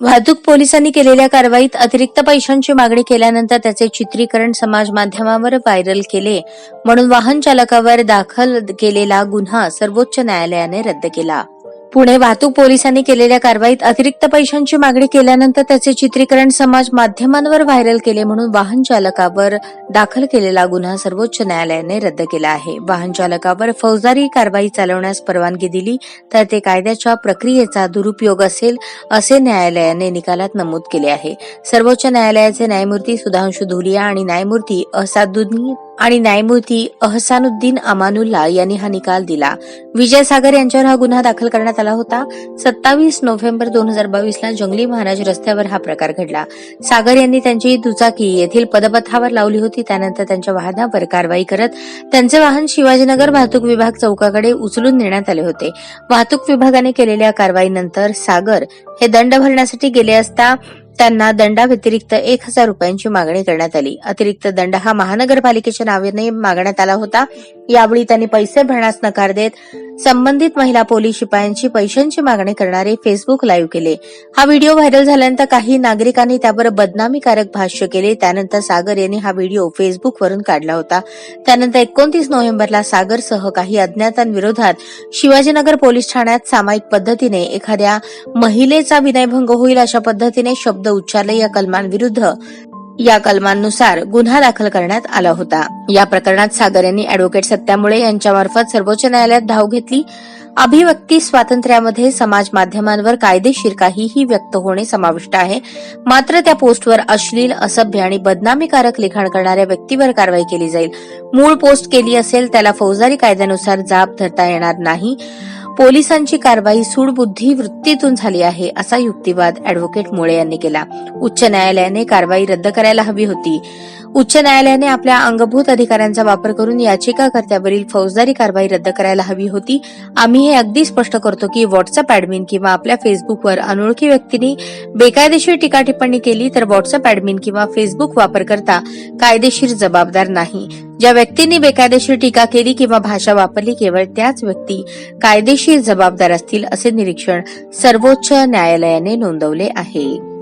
वाहतूक पोलिसांनी केलेल्या कारवाईत अतिरिक्त पैशांची मागणी केल्यानंतर त्याचे चित्रीकरण समाज माध्यमावर व्हायरल केले. म्हणून वाहन चालकावर दाखल केलेला गुन्हा सर्वोच्च न्यायालयाने रद्द केला. पुणे वाहतूक पोलिसांनी केलेल्या कारवाईत अतिरिक्त पैशांची मागणी केल्यानंतर त्याचे चित्रीकरण समाज माध्यमांवर व्हायरल केले म्हणून वाहन चालकावर दाखल केलेला गुन्हा सर्वोच्च न्यायालयाने रद्द केला आहे. वाहन चालकावर फौजदारी कारवाई चालवण्यास परवानगी दिली तर ते कायद्याच्या प्रक्रियेचा दुरुपयोग असेल असे न्यायालयाने निकालात नमूद केले आहे. सर्वोच्च न्यायालयाचे न्यायमूर्ती सुधांशु धुलिया आणि न्यायमूर्ती असादुद्दीन आणि न्यायमूर्ती अहसानुद्दीन अमानुल्ला यांनी हा निकाल दिला. विजय सागर यांच्यावर हा गुन्हा दाखल करण्यात आला होता. सत्तावीस नोव्हेंबर दोन हजार बावीसला जंगली महाराज रस्त्यावर हा प्रकार घडला. सागर यांनी त्यांची दुचाकी येथील पदपथावर लावली होती. त्यानंतर त्यांच्या वाहनावर कारवाई करत त्यांचे वाहन शिवाजीनगर वाहतूक विभाग चौकाकडे उचलून नेण्यात आले होते. वाहतूक विभागाने केलेल्या कारवाईनंतर सागर हे दंड भरण्यासाठी गेले असता त्यांना दंडाव्यतिरिक्त एक हजार रुपयांची मागणी करण्यात आली. अतिरिक्त दंड हा महानगरपालिकेच्या नावाने मागण्यात आला होता. यावेळी त्यांनी पैसे भरण्यास नकार देत संबंधित महिला पोलीस शिपायांची पैशांची मागणी करणारे फेसबुक लाईव्ह केले. हा व्हिडिओ व्हायरल झाल्यानंतर काही नागरिकांनी त्यावर बदनामीकारक भाष्य केले. त्यानंतर सागर यांनी हा व्हिडिओ फेसबुकवरून काढला होता. त्यानंतर एकोणतीस नोव्हेंबरला सागरसह काही अज्ञातांविरोधात शिवाजीनगर पोलीस ठाण्यात सामायिक पद्धतीने एखाद्या महिलेचा विनयभंग होईल अशा पद्धतीने शब्द उच्चारले. या कलमांविरुद्ध या कलमांनुसार गुन्हा दाखल करण्यात आला होता. या प्रकरणात सागर यांनी अॅडव्होकेट सत्यामुळे यांच्यामार्फत सर्वोच्च न्यायालयात धाव घेतली. अभिव्यक्ती स्वातंत्र्यामध्ये समाज माध्यमांवर कायदेशीर काहीही व्यक्त होणे समाविष्ट आहे. मात्र त्या पोस्टवर अश्लील असभ्य आणि बदनामीकारक लिखाण करणाऱ्या व्यक्तीवर कारवाई केली जाईल. मूळ पोस्ट केली असेल त्याला फौजदारी कायद्यानुसार जाब धरता येणार नाही. पोलिसांची कारवाई सूडबुद्धी वृत्तीतून झाली आहे असा युक्तिवाद अॅडव्होकेट मुळे यांनी केला. उच्च न्यायालयाने कारवाई रद्द करायला हवी होती. उच्च न्यायालयाने आपल्या अंगभूत अधिकारांचा वापर करून याचिकाकर्त्यावरील फौजदारी कारवाई रद्द करायला हवी होती. आम्ही हे अगदी स्पष्ट करतो की व्हॉट्सअप ऍडमिन किंवा आपल्या फेसबुकवर अनोळखी व्यक्तींनी बेकायदेशीर टीका टिप्पणी केली तर व्हॉट्सअप ऍडमिन किंवा फेसबुक वापरकर्ता कायदेशीर जबाबदार नाही. ज्या व्यक्तींनी बेकायदेशीर टीका केली किंवा भाषा वापरली केवळ त्याच व्यक्ती कायदेशीर जबाबदार असतील असे निरीक्षण सर्वोच्च न्यायालयाने नोंदवले आहे.